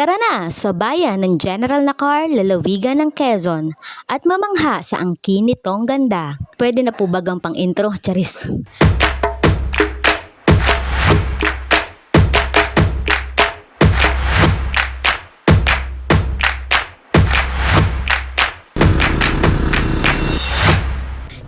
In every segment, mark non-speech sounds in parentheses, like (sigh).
Tara na sa bayan ng General Nakar, lalawigan ng Quezon at mamangha sa angkin nitong ganda. Pwede na po bagang pang intro, Charis.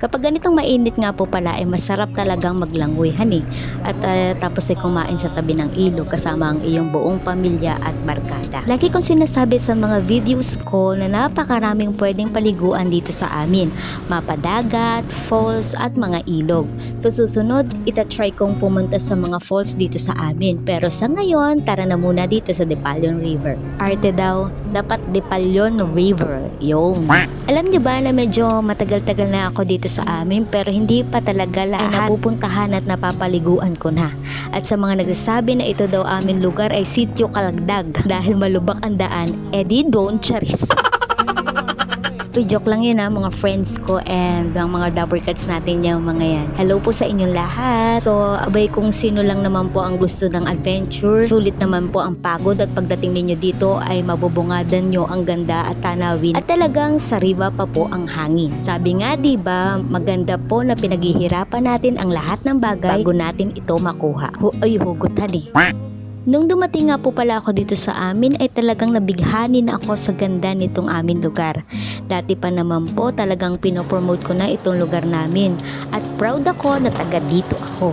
Kapag ganitong mainit nga po pala ay masarap talagang maglangoy hanig at ah, tapos ay kumain sa tabi ng ilog kasama ang iyong buong pamilya at barkada. Lagi kong sinasabi sa mga videos ko na napakaraming pwedeng paliguan dito sa amin. Mapadagat, falls at mga ilog. So susunod, itatry kong pumunta sa mga falls dito sa amin. Pero sa ngayon, tara na muna dito sa Depalion River. Arte daw, dapat Depalion River. Yung. Alam niyo ba na medyo matagal-tagal na ako dito sa amin pero hindi pa talaga lahat ay napupuntahan at napapaliguan ko na. At sa mga nagsasabi na ito daw aming lugar ay sityo kalagdag dahil malubak ang daan, edi don't charis. (laughs) Uy, joke lang yun ha, mga friends ko and ang mga double cuts natin yung mga yan. Hello po sa inyong lahat. So, abay kung sino lang naman po ang gusto ng adventure, sulit naman po ang pagod at pagdating ninyo dito ay mabubungadan nyo ang ganda at tanawin at talagang sariwa pa po ang hangin. Sabi nga ba, maganda po na pinaghihirapan natin ang lahat ng bagay bago natin ito makuha. Hu ay hugot hali. Nung dumating nga po pala ako dito sa amin ay talagang nabighani na ako sa ganda nitong amin lugar. Dati pa naman po talagang pinopromote ko na itong lugar namin at proud ako na taga dito ako.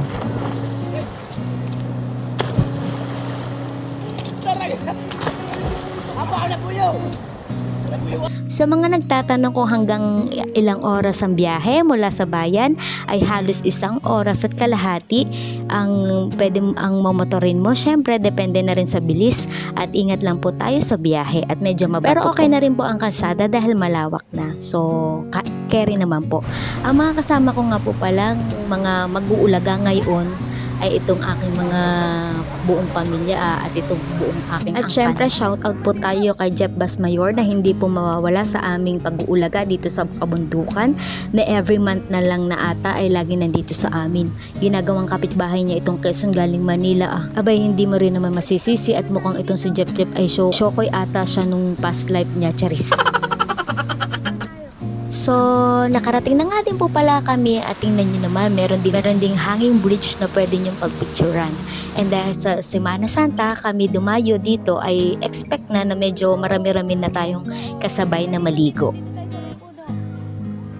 Sa mga nagtatanong ko hanggang ilang oras ang biyahe mula sa bayan ay halos isang oras at kalahati ang pwede ang mamotorin mo. Syempre, depende na rin sa bilis at ingat lang po tayo sa biyahe at medyo mabato Pero okay na rin po ang kalsada dahil malawak na. So, carry naman po. Ang mga kasama ko nga po palang mga mag-uulaga ngayon ay itong aking mga buong pamilya ah, at itong buong aking At syempre, shout out po tayo kay Jeff Basmayor na hindi po mawawala sa aming pag-uulaga dito sa kabundukan na every month na lang na ata ay lagi nandito sa amin. Ginagawang kapitbahay niya itong Quezon galing Manila ah. Abay, hindi mo rin naman masisisi at mukhang itong si Jeff Jeff ay show, shokoy ata siya nung past life niya, charis. (laughs) So, nakarating na nga din po pala kami at tingnan nyo naman, meron din, meron ding hanging bridge na pwede nyong pagpicturan. And dahil sa Semana Santa, kami dumayo dito ay expect na na medyo marami-rami na tayong kasabay na maligo.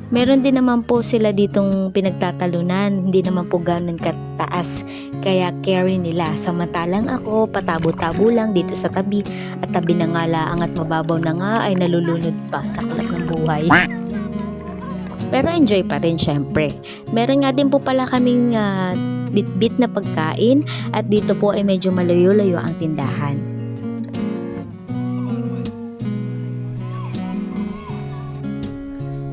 Meron din naman po sila ditong pinagtatalunan, hindi naman po ganun kataas. Kaya carry nila. Samantalang ako, patabo-tabo lang dito sa tabi. At tabi na nga laang at mababaw na nga ay nalulunod pa sa kalat ng buhay. Pero enjoy pa rin syempre. Meron nga din po pala kaming ah, bit-bit na pagkain at dito po ay medyo malayo-layo ang tindahan.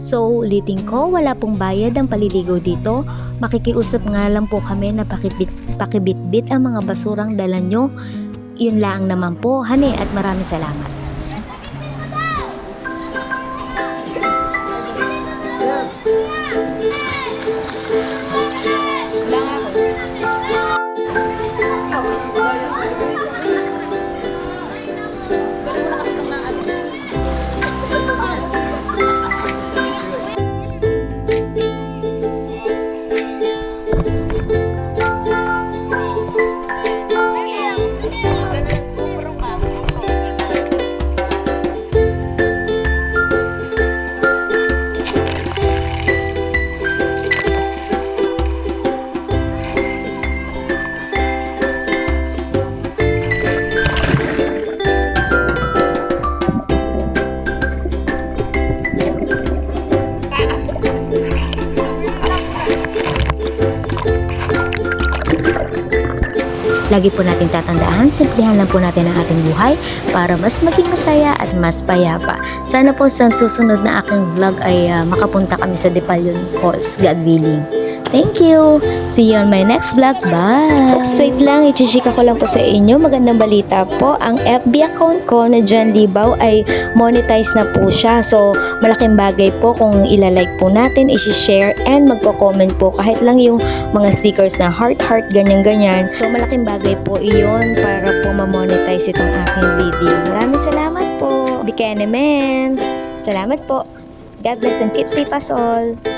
So, ulitin ko, wala pong bayad ang paliligo dito. Makikiusap nga lang po kami na pakibit, pakibit-bit ang mga basurang dala nyo. Yun lang naman po, hane at maraming salamat. Lagi po natin tatandaan, simplihan lang po natin ang ating buhay para mas maging masaya at mas payapa. Sana po sa susunod na aking vlog ay ah, makapunta kami sa Depalion Falls, God willing. Thank you! See you on my next vlog. Bye! Oops, wait lang. Ichichika ko lang po sa inyo. Magandang balita po. Ang FB account ko na John Libaw ay monetize na po siya. So, malaking bagay po kung ilalike po natin, isi-share, and magko-comment po kahit lang yung mga stickers na heart-heart, ganyan-ganyan. So, malaking bagay po iyon para po ma-monetize itong aking video. Maraming salamat po. Bikene men! Salamat po. God bless and keep safe us all.